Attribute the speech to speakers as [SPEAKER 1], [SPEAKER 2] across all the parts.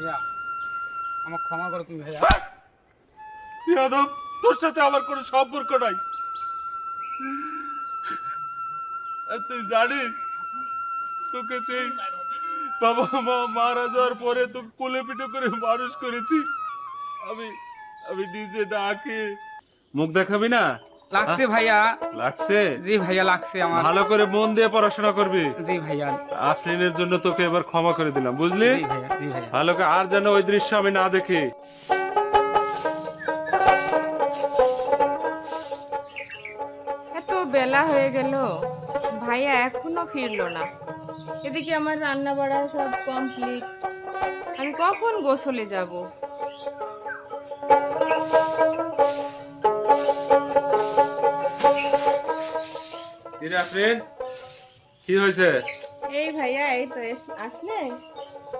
[SPEAKER 1] ভাইয়া আমার ক্ষমা করো তুমি ভাইয়া।
[SPEAKER 2] যাদব তোর সাথে আমার কোনো সম্পর্ক নাই। তুই জানিস, তোকে সেই বাবা, মা মারা যাওয়ার পরে তো কোলে পিঠে করে মানুষ করেছি। আমি আমি নিজে ডাকে, মুখ দেখাবি না?
[SPEAKER 1] লাগছে ভাইয়া।
[SPEAKER 2] লাগছে?
[SPEAKER 1] জি ভাইয়া লাগছে আমার।
[SPEAKER 2] ভালো করে মন দিয়ে পড়াশোনা করবি।
[SPEAKER 1] জি ভাইয়া।
[SPEAKER 2] আফরিনের জন্য তোকে এবার ক্ষমা করে দিলাম বুঝলি?
[SPEAKER 1] জি ভাইয়া জি ভাইয়া।
[SPEAKER 2] ভালো করে আর যেন ওই দৃশ্য আমি না দেখি।
[SPEAKER 3] এত বেলা হয়ে গেল ভাইয়া এখনও ফিরলো না। এদিকে আমার রান্না বাড়া সব কমপ্লিট আমি কখন গোসলে যাব?
[SPEAKER 2] কি রে আফরিন কি হয়েছে?
[SPEAKER 3] এই ভাইয়া এই তো আসলে?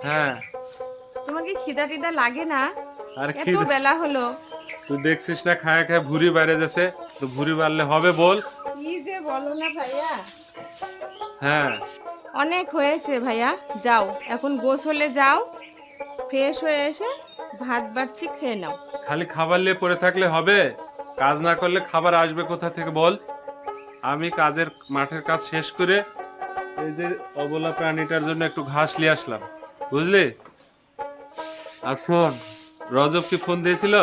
[SPEAKER 2] হ্যাঁ।
[SPEAKER 3] তোমার কি খিদা টিদা লাগে না?
[SPEAKER 2] আর
[SPEAKER 3] এত বেলা হলো।
[SPEAKER 2] তুই দেখছিস না খায় খায় ভুড়ি বাইরে যাচ্ছে তো ভুড়ি বাড়লে হবে বল।
[SPEAKER 3] কি যে বলো না ভাইয়া।
[SPEAKER 2] হ্যাঁ।
[SPEAKER 3] অনেক হয়েছে ভাইয়া। যাও এখন গোসলে যাও ফ্রেশ হয়ে এসে ভাত বাড়ছি খেয়ে নাও।
[SPEAKER 2] খালি খাবার নিয়ে পড়ে থাকলে হবে? কাজ না করলে খাবার আসবে কোথা থেকে বল? আমি কাজের মাঠের কাজ শেষ করে এই যে অবলা প্রাণীটার জন্য একটু ঘাস নিয়ে আসলাম। বুঝলি? আর শোন রজব কি ফোন দিয়েছিল?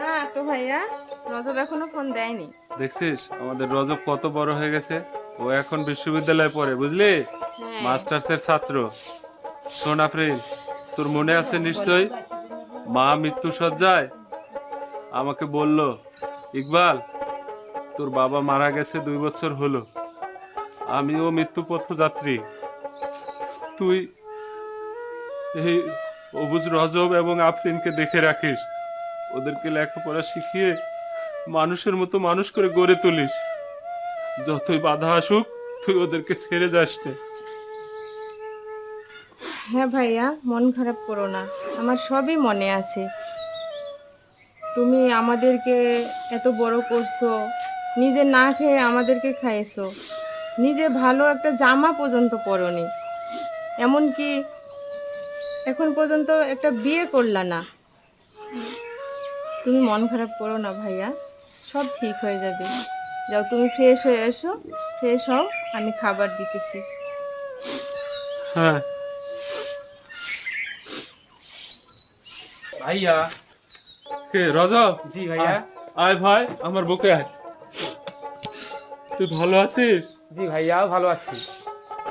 [SPEAKER 3] না তো ভাইয়া রজব এখনও ফোন দেয়নি।
[SPEAKER 2] দেখছিস আমাদের রজব কত বড় হয়ে গেছে ও এখন বিশ্ববিদ্যালয়ে পড়ে বুঝলি?
[SPEAKER 3] হ্যাঁ।
[SPEAKER 2] মাস্টার্সের ছাত্র। শোন আফরিন তোর মনে আছে নিশ্চয় মা মৃত্যু সজ্জায় আমাকে বলল ইকবাল তোর বাবা মারা গেছে দুই বছর হলো। আমিও মৃত্যু পথযাত্রী তুই এই অবুজ রজব এবং আফরিনকে দেখে রাখিস। ওদেরকে লেখাপড়া শিখিয়ে মানুষের মতো মানুষ করে গড়ে তুলিস। যতই বাধা আসুক, তুই ওদেরকে ছেড়ে যাস
[SPEAKER 3] হ্যাঁ ভাইয়া, মন খারাপ করো না। আমার সবই মনে আছে। তুমি আমাদেরকে এত বড় করছ। নিজে না খেয়ে আমাদেরকে খাইয়েছো। নিজে ভালো একটা জামা পর্যন্ত পরনি। এমনকি এখন পর্যন্ত একটা বিয়ে করলা না। তুমি মন খারাপ করো না ভাইয়া সব ঠিক হয়ে যাবে। যাও তুমি ফ্রেশ হয়ে এসো ফ্রেশ হও আমি খাবার দিতেছি।
[SPEAKER 2] হ্যাঁ।
[SPEAKER 1] ভাইয়া।
[SPEAKER 2] কে রজব
[SPEAKER 1] জি ভাইয়া।
[SPEAKER 2] আয় ভাই আমার বুকে আয়। তুই ভালো আছিস?
[SPEAKER 1] জি ভাইয়া ভালো আছি।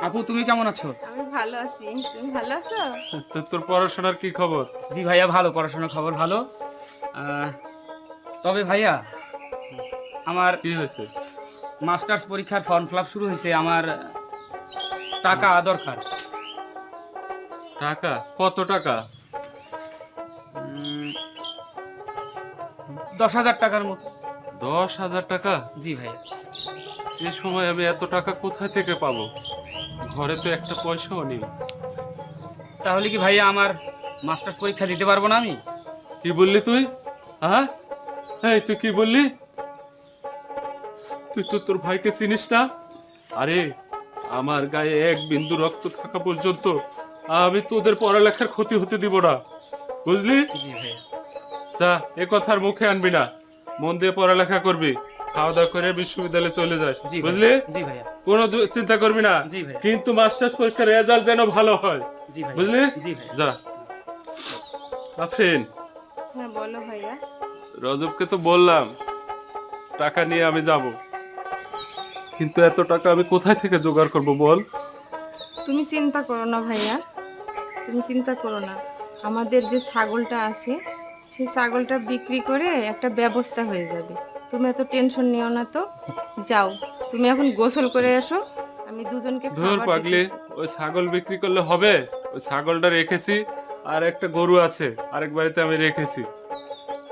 [SPEAKER 1] আপু তুমি কেমন আছো?
[SPEAKER 3] আমি ভালো আছি। তুমি ভালো আছো?
[SPEAKER 2] তো তোর পড়াশোনার কি খবর?
[SPEAKER 1] জি ভাইয়া ভালো। পড়াশোনার খবর ভালো। আহ, তবে ভাইয়া আমার
[SPEAKER 2] কি হয়েছে?
[SPEAKER 1] মাস্টার্স পরীক্ষার ফর্ম ফিল শুরু হয়েছে। আমার টাকা দরকার।
[SPEAKER 2] টাকা? কত টাকা?
[SPEAKER 1] উম, দশ হাজার টাকার মতো।
[SPEAKER 2] দশ হাজার টাকা?
[SPEAKER 1] জি ভাইয়া।
[SPEAKER 2] এই সময় আমি এত টাকা কোথায় থেকে পাবো? ঘরে তো একটা পয়সাও নেই।
[SPEAKER 1] তাহলে কি ভাইয়া আমার মাস্টার্স পরীক্ষা দিতে পারব না আমি?
[SPEAKER 2] কি বললি তুই? হ্যাঁ? এই তুই কি বললি? তুই তো তোর ভাইকে চিনিস না? আরে আমার গায়ে এক বিন্দু রক্ত থাকা পর্যন্ত আমি তোদের পড়ালেখার ক্ষতি হতে দিব না। বুঝলি? যা এ কথার মুখে আনবি না। মন দিয়ে পড়ালেখা করবি। খাওয়া দাওয়া করে বিশ্ববিদ্যালয়ে চলে যাস বুঝলি?
[SPEAKER 1] জি ভাইয়া।
[SPEAKER 2] কোনো দু- চিন্তা করবি না। কিন্তু মাস্টার্স পরীক্ষার রেজাল্ট যেন ভালো হয় বুঝলি? যা। আফরিন
[SPEAKER 3] হ্যাঁ বলো ভাইয়া।
[SPEAKER 2] রজবকে তো বললাম টাকা নিয়ে আমি যাব। কিন্তু এত টাকা আমি কোথায় থেকে জোগাড় করব বল?
[SPEAKER 3] তুমি চিন্তা করো না ভাইয়া। তুমি চিন্তা করো না। আমাদের যে ছাগলটা আছে সেই ছাগলটা বিক্রি করে একটা ব্যবস্থা হয়ে যাবে। তুমি এত টেনশন নিও না তো। যাও তুমি এখন গোসল করে এসো আমি দুজনকে
[SPEAKER 2] ধুর
[SPEAKER 3] খাবার
[SPEAKER 2] পাগলি ওই ছাগল বিক্রি করলে হবে? ওই ছাগলটা রেখেছি আর একটা গরু আছে আরেক বাড়িতে আমি রেখেছি।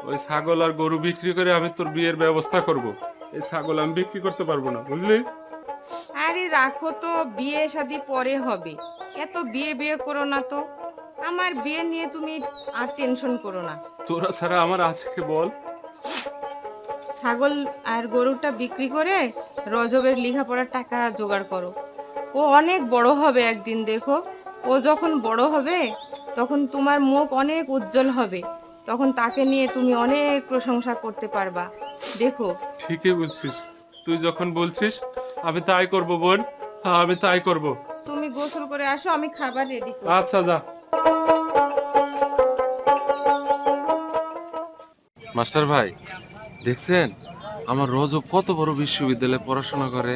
[SPEAKER 2] ওই ছাগল আর গরু বিক্রি করে আমি তোর বিয়ের ব্যবস্থা করব। এই ছাগল আমি বিক্রি করতে পারব না বুঝলি?
[SPEAKER 3] আরে রাখো তো বিয়ে শাদি পরে হবে। এত বিয়ে বিয়ে করো না তো। আমার বিয়ে নিয়ে তুমি আর টেনশন করো না।
[SPEAKER 2] তোরা ছাড়া আমার আজকে বল।
[SPEAKER 3] ছাগল আর গরুটা বিক্রি করে রজবের লেখাপড়ার টাকা জোগাড় করো। ও অনেক বড় হবে একদিন দেখো। ও যখন বড় হবে তখন তোমার মুখ অনেক উজ্জ্বল হবে। তখন তাকে নিয়ে তুমি অনেক প্রশংসা করতে পারবা। দেখো।
[SPEAKER 2] ঠিকই বলছিস। তুই যখন বলছিস আমি তাই করব বোন। হ্যাঁ, আমি তাই করব।
[SPEAKER 3] তুমি গোসল করে আসো আমি খাবার রেডি করি
[SPEAKER 2] আচ্ছা যা। মাস্টার ভাই দেখছেন? আমার রোজও কত বড় বিশ্ববিদ্যালয়ে পড়াশোনা করে।